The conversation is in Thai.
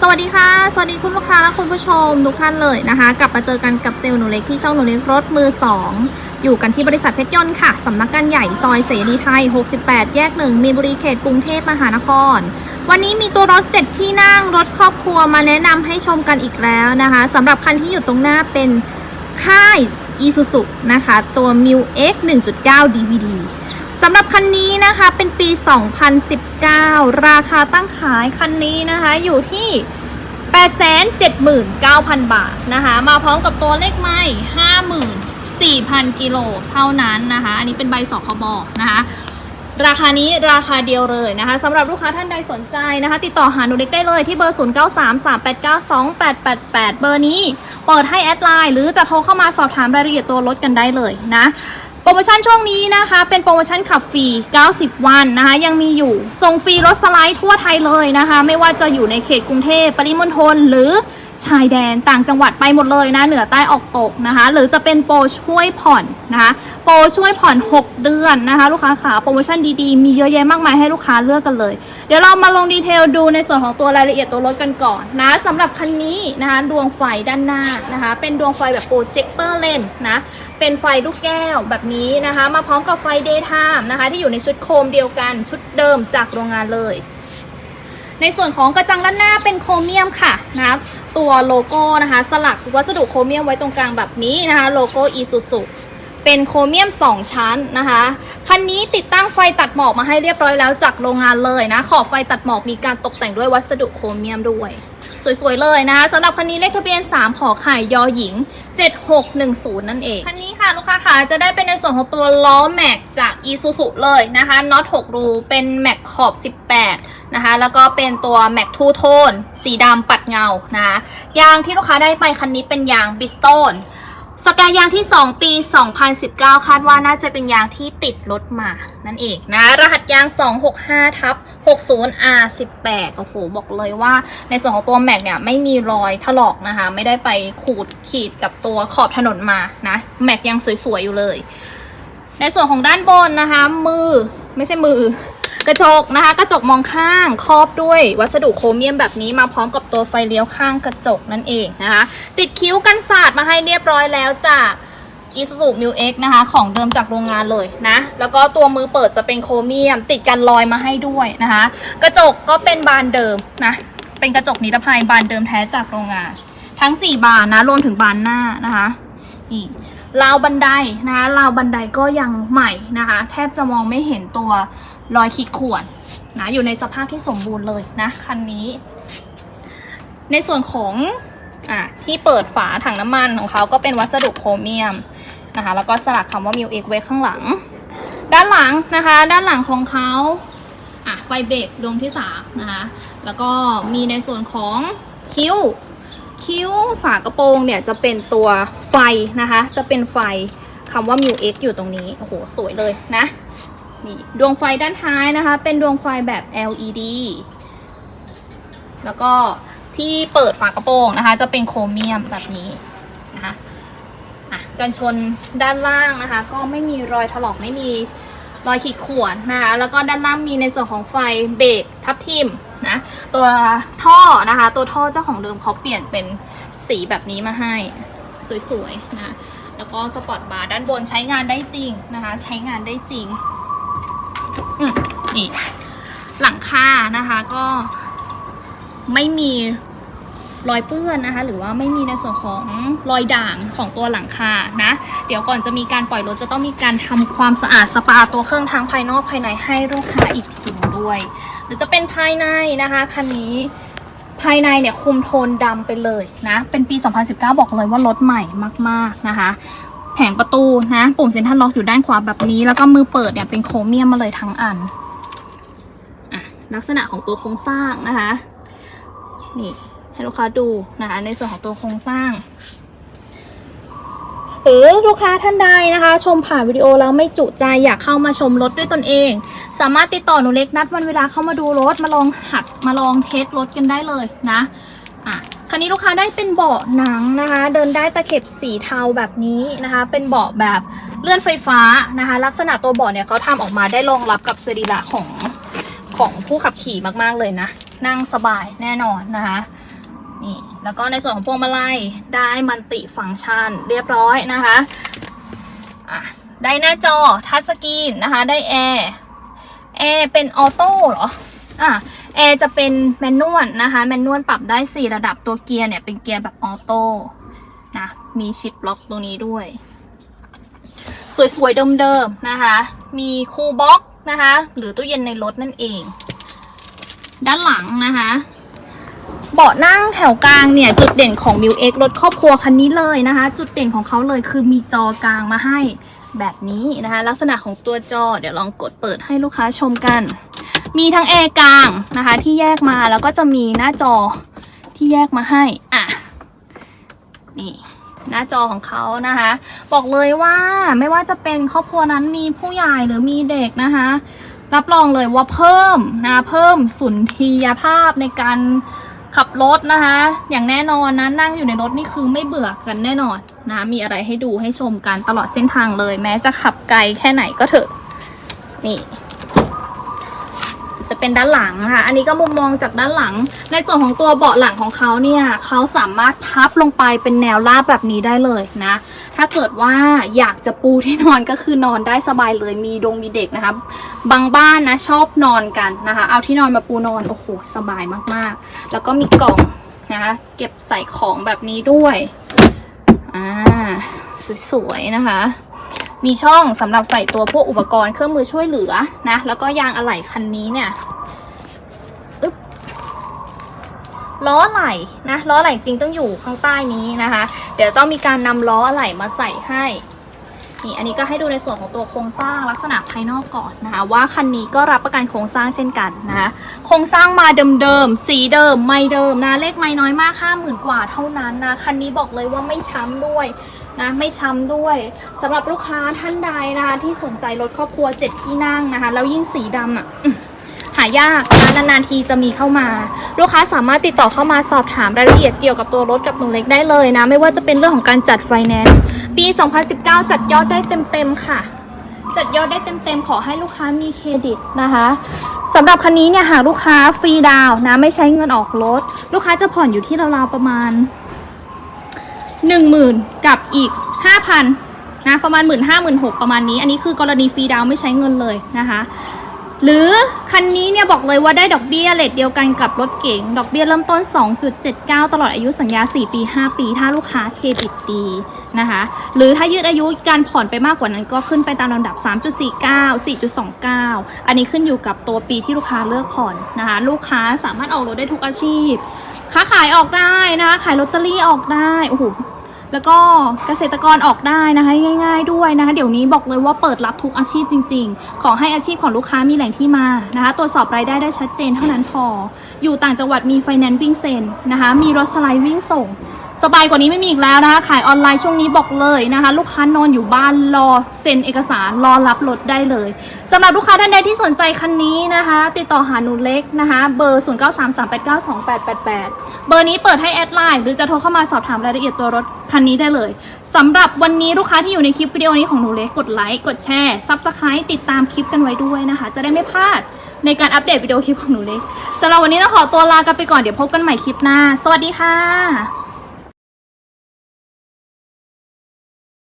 สวัสดีค่ะ สวัสดีคุณลูกค้าและคุณผู้ชมทุกท่านเลยนะคะ กลับมาเจอกันกับเซลล์หนูเล็กที่ช่องหนูเล็กรถมือ 2 อยู่กันที่บริษัทเพชรยนต์ค่ะสำนักงานใหญ่ซอยเสรีไทย 68 แยกหนึ่งมีนบุรีเขตกรุงเทพมหานคร วันนี้มีตัวรถ 7 ที่นั่งรถครอบครัวมาแนะนำให้ชมกันอีกแล้วนะคะสำหรับคันที่อยู่ตรงหน้าเป็นค่าย Isuzu นะคะ ตัว m i X 1.9 DVD ำหรับคันนี้นะคะเป็นปี 2019 ราคาตั้งขายคันนี้นะคะอยู่ที่ 879,000 บาทนะคะ มาพร้อมกับตัวเลขไม้54,000 กิโลเท่านั้นนะคะ อันนี้เป็นใบสคบนะคะราคานี้ราคาเดียวเลยนะคะสำหรับลูกค้าท่านใดสนใจนะคะ ติดต่อหาหนูเล็กได้เลยที่เบอร์ 0933892888 เบอร์นี้เปิดให้แอดไลน์หรือจะโทรเข้ามาสอบถามรายละเอียดตัวรถกันได้เลยนะ โปรโมชั่นช่วงนี้นะคะ เป็นโปรโมชั่นขับฟรี 90 วันนะคะ ยังมีอยู่ ส่งฟรีรถสไลด์ทั่วไทยเลยนะคะ ไม่ว่าจะอยู่ในเขตกรุงเทพปริมณฑลหรือชายแดนต่างจังหวัดไปหมดเลยนะ เหนือใต้ออกตกนะคะ หรือจะเป็นโปรช่วยผ่อนนะคะ โปรช่วยผ่อน 6 เดือนนะคะ ลูกค้าขาโปรโมชั่นดีๆ มีเยอะแยะมากมายให้ลูกค้าเลือกกันเลย เดี๋ยวเรามาลงดีเทลดูในส่วนของตัวรายละเอียดตัวรถกันก่อนนะสำหรับคันนี้นะคะ ดวงไฟด้านหน้านะคะ เป็นดวงไฟแบบโปรเจคเตอร์เลนนะ เป็นไฟลูกแก้วแบบนี้นะคะ มาพร้อมกับไฟเดย์ไทม์นะคะ ที่อยู่ในชุดโคมเดียวกันชุดเดิมจากโรงงานเลย ในส่วนของกระจังด้านหน้าเป็นโครเมียมค่ะนะตัวโลโก้นะคะ สลักวัสดุโครเมียมไว้ตรงกลางแบบนี้นะคะ โลโก้อีซูซุเป็นโครเมียม 2 ชั้นนะคะ คันนี้ติดตั้งไฟตัดหมอกมาให้เรียบร้อยแล้วจากโรงงานเลยนะ ขอบไฟตัดหมอกมีการตกแต่งด้วยวัสดุโครเมียมด้วย สวยๆเลยนะคะสำหรับคันนี้เลขทะเบียน 3 ขอไข่ยอหญิง 7610 นั่นเอง คันนี้ค่ะลูกค้าค่ะจะได้เป็นในส่วนของตัวล้อแม็กจากอีซูซุเลยนะคะน็อต6รูเป็นแม็กขอบ 18 นะคะ แล้วก็เป็นตัวแม็กทูโทนสีดำปัดเงานะคะยางที่ลูกค้าได้ไปคันนี้เป็นยางบิสโตน สัปดาห์ยางที่ 2 ปี 2019 คาดว่าน่าจะเป็นยางที่ติดรถมา นั่นเองนะ รหัสยาง 265ทับ 60 R18 โอ้โห บอกเลยว่าในส่วนของตัวแม็กเนี่ยไม่มีรอยถลอกนะคะ ไม่ได้ไปขูดขีดกับตัวขอบถนนมานะ แม็กยังสวย ๆ อยู่เลย ในส่วนของด้านบนนะคะ มือไม่ใช่มือ กระจกนะคะ กระจกมองข้างครอบด้วยวัสดุโครเมียมแบบนี้มาพร้อมกับตัวไฟเลี้ยวข้างกระจกนั่นเองนะคะ ติดคิ้วกันสาดมาให้เรียบร้อยแล้วจาก Isuzu m u X นะคะ ของเดิมจากโรงงานเลยนะ แล้วก็ตัวมือเปิดจะเป็นโครเมียม ติดกันรอยมาให้ด้วยนะคะ กระจกก็เป็นบานเดิมนะ เป็นกระจกนิรภัยบานเดิมแท้จากโรงงาน ทั้ง 4 บานนะ รวมถึงบานหน้านะคะนี่ราวบันไดนะคะราวบันไดก็ยังใหม่นะคะ แทบจะมองไม่เห็นตัว รอยขีดข่วนนะอยู่ในสภาพที่สมบูรณ์เลยนะคันนี้ ในส่วนของอะที่เปิดฝาถังน้ำมันของเขาก็เป็นวัสดุโครเมียมนะคะแล้วก็สลักคำว่า m i l X ไว้ข้างหลัง ด้านหลังนะคะ ด้านหลังของเขาอะไฟเบรกดวงที่สามนะคะแล้วก็มีในส่วนของคิ้วคิ้วฝากระโปรงเนี่ยจะเป็นตัวไฟนะคะ จะเป็นไฟคำว่า m i l X อยู่ตรงนี้ โอ้โห สวยเลยนะ นี่ดวงไฟด้านท้ายนะคะ เป็นดวงไฟแบบ LED แล้วก็ที่เปิดฝากระโปรงนะคะ จะเป็นโครเมียมแบบนี้นะคะอะกันชนด้านล่างนะคะ ก็ไม่มีรอยถลอกไม่มีรอยขีดข่วนนะคะแล้วก็ด้านล่างมีในส่วนของไฟเบรกทับทิมนะตัวท่อนะคะ ตัวท่อเจ้าของเดิมเขาเปลี่ยนเป็นสีแบบนี้มาให้สวยๆนะแล้วก็สปอร์ตบาร์ด้านบนใช้งานได้จริงนะคะ ใช้งานได้จริง นี่หลังคานะคะก็ไม่มีรอยเปื้อนนะคะ หรือว่าไม่มีในส่วนของรอยด่างของตัวหลังคานะ เดี๋ยวก่อนจะมีการปล่อยรถจะต้องมีการทำความสะอาดสปาตัวเครื่องทั้งภายนอกภายในให้ลูกค้าอีกทีหนึ่งด้วย หรือจะเป็นภายในนะคะคันนี้ภายในเนี่ยคุมโทนดำไปเลยนะ เป็นปี 2019 บอกเลยว่ารถใหม่มาก ๆนะคะ แผงประตูนะ ปุ่มเซ็นทรัลล็อกอยู่ด้านขวาแบบนี้ แล้วก็มือเปิดเนี่ยเป็นโครเมียมมาเลยทั้งอันอะลักษณะของตัวโครงสร้างนะคะนี่ให้ลูกค้าดูนะคะในส่วนของตัวโครงสร้างหรือลูกค้าท่านใดนะคะ ชมผ่านวิดีโอแล้วไม่จุใจอยากเข้ามาชมรถด้วยตนเอง สามารถติดต่อหนูเล็กนัดวันเวลาเข้ามาดูรถมาลองหัดมาลองเทสรถกันได้เลยนะอะ คันนี้ลูกค้าได้เป็นเบาะหนังนะคะ เดินได้ตะเข็บสีเทาแบบนี้นะคะ เป็นเบาะแบบเลื่อนไฟฟ้านะคะ ลักษณะตัวเบาะเนี่ยเขาทำออกมาได้รองรับกับสรีระของของผู้ขับขี่มากๆเลยนะ นั่งสบายแน่นอนนะคะนี่แล้วก็ในส่วนของพวงมาลัยได้มันติฟังก์ชันเรียบร้อยนะคะะได้หน้าจอทัชสกรีนนะคะ ได้แอร์แอร์เป็นออโต้เหรออะ แอร์จะเป็นแมนนวลนะคะ แมนนวลปรับได้ 4 ระดับตัวเกียร์เนี่ยเป็นเกียร์แบบออโต้นะมีชิปล็อกตรงนี้ด้วย สวยๆเดิมๆนะคะ มีคูลบ็อกนะคะ หรือตู้เย็นในรถนั่นเอง ด้านหลังนะคะเบาะนั่งแถวกลางเนี่ย จุดเด่นของ m ิวเอ็กรถครอบครัวคันนี้เลยนะคะ จุดเด่นของเขาเลยคือมีจอกลางมาให้แบบนี้นะคะ ลักษณะของตัวจอเดี๋ยวลองกดเปิดให้ลูกค้าชมกัน มีทั้งแอร์กลางนะคะ ที่แยกมาแล้วก็จะมีหน้าจอที่แยกมาให้อะนี่หน้าจอของเขานะคะ บอกเลยว่าไม่ว่าจะเป็นครอบครัวนั้นมีผู้ใหญ่หรือมีเด็กนะคะ รับรองเลยว่าเพิ่มนะเพิ่มสุนทรียภาพในการขับรถนะคะ อย่างแน่นอนนะนั่งอยู่ในรถนี่คือไม่เบื่อกันแน่นอนนะมีอะไรให้ดูให้ชมกันตลอดเส้นทางเลย แม้จะขับไกลแค่ไหนก็เถอะนี่ จะเป็นด้านหลังนะคะอันนี้ก็มุมมองจากด้านหลัง ในส่วนของตัวเบาะหลังของเขาเนี่ยเขาสามารถพับลงไปเป็นแนวราบแบบนี้ได้เลยนะ ถ้าเกิดว่าอยากจะปูที่นอนก็คือนอนได้สบายเลยมีดงมีเด็กนะคะ บางบ้านนะชอบนอนกันนะคะ เอาที่นอนมาปูนอนโอ้โหสบายมากๆ แล้วก็มีกล่องนะคะเก็บใส่ของแบบนี้ด้วยอ่าสวยๆนะคะ มีช่องสำหรับใส่ตัวพวกอุปกรณ์เครื่องมือช่วยเหลือนะ แล้วก็ยางอะไหล่คันนี้เนี่ยล้ออะไหล่นะล้ออะไหล่จริงต้องอยู่ข้างใต้นี้นะคะ เดี๋ยวต้องมีการนำล้ออะไหล่มาใส่ให้นี่อันนี้ก็ให้ดูในส่วนของตัวโครงสร้างลักษณะภายนอกก่อนนะคะ ว่าคันนี้ก็รับประกันโครงสร้างเช่นกันนะคะโครงสร้างมาเดิมๆสีเดิมไม่เดิมนะเลขไม่น้อยมากห้าหมื่นกว่าเท่านั้นนะคันนี้บอกเลยว่าไม่ช้ำด้วย นะไม่ช้ำด้วยสำหรับลูกค้าท่านใดนะคะที่สนใจรถครอบครัว 7 ที่นั่งนะคะแล้วยิ่งสีดำอะหายากนะนานๆทีจะมีเข้ามา ลูกค้าสามารถติดต่อเข้ามาสอบถามรายละเอียดเกี่ยวกับตัวรถกับหนูเล็กได้เลยนะ ไม่ว่าจะเป็นเรื่องของการจัดไฟแนนซ์ปี 2019 จัดยอดได้เต็มๆค่ะ จัดยอดได้เต็มๆ ขอให้ลูกค้ามีเครดิตนะคะสำหรับคันนี้เนี่ยหากลูกค้าฟรีดาวนะไม่ใช้เงินออกรถ ลูกค้าจะผ่อนอยู่ที่ราวๆประมาณ หนึ่งหมื่นกับอีกห้าพันนะประมาณหมื่นห้าหมื่นหกประมาณนี้ อันนี้คือกรณีฟรีดาวไม่ใช้เงินเลยนะคะ หรือคันนี้เนี่ยบอกเลยว่าได้ดอกเบี้ยเลทเดียวกันกับรถเก๋งดอกเบี้ยเริ่มต้น 2.79 ตลอดอายุสัญญา 4 ปี 5 ปี ถ้าลูกค้าเครดิตดีนะคะ หรือถ้ายืดอายุการผ่อนไปมากกว่านั้นก็ขึ้นไปตามลำดับ 3.49 4.29 อันนี้ขึ้นอยู่กับตัวปีที่ลูกค้าเลือกผ่อนนะคะ ลูกค้าสามารถออกรถได้ทุกอาชีพ ค้าขายออกได้นะคะ ขายลอตเตอรี่ออกได้โอ้โห แล้วก็เกษตรกรออกได้นะคะง่าย ๆ ด้วยนะคะ เดี๋ยวนี้บอกเลยว่าเปิดรับทุกอาชีพจริง ๆ ขอให้อาชีพของลูกค้ามีแหล่งที่มานะคะ ตรวจสอบรายได้ได้ชัดเจนเท่านั้นพอ อยู่ต่างจังหวัดมีไฟแนนซ์วิ่งเซ็นนะคะ มีรถสไลด์วิ่งส่ง สบายกว่านี้ไม่มีอีกแล้วนะคะ ขายออนไลน์ช่วงนี้บอกเลยนะคะ ลูกค้านอนอยู่บ้านรอเซ็นเอกสารรอรับรถได้เลยสำหรับลูกค้าท่านใดที่สนใจคันนี้นะคะ ติดต่อหาหนูเล็กนะคะ เบอร์ 0933892888 เบอร์นี้เปิดให้แอดไลน์หรือจะโทรเข้ามาสอบถามรายละเอียดตัวรถคันนี้ได้เลยสำหรับวันนี้ลูกค้าที่อยู่ในคลิปวิดีโอนี้ของหนูเล็กกดไลค์กดแชร์ซับสไครต์ติดตามคลิปกันไว้ด้วยนะคะ จะได้ไม่พลาดในการอัปเดตวิดีโอคลิปของหนูเล็กสำหรับวันนี้ต้องขอตัวลากันไปก่อนเดี๋ยวพบกันใหม่คลิปหน้า สวัสดีค่ะ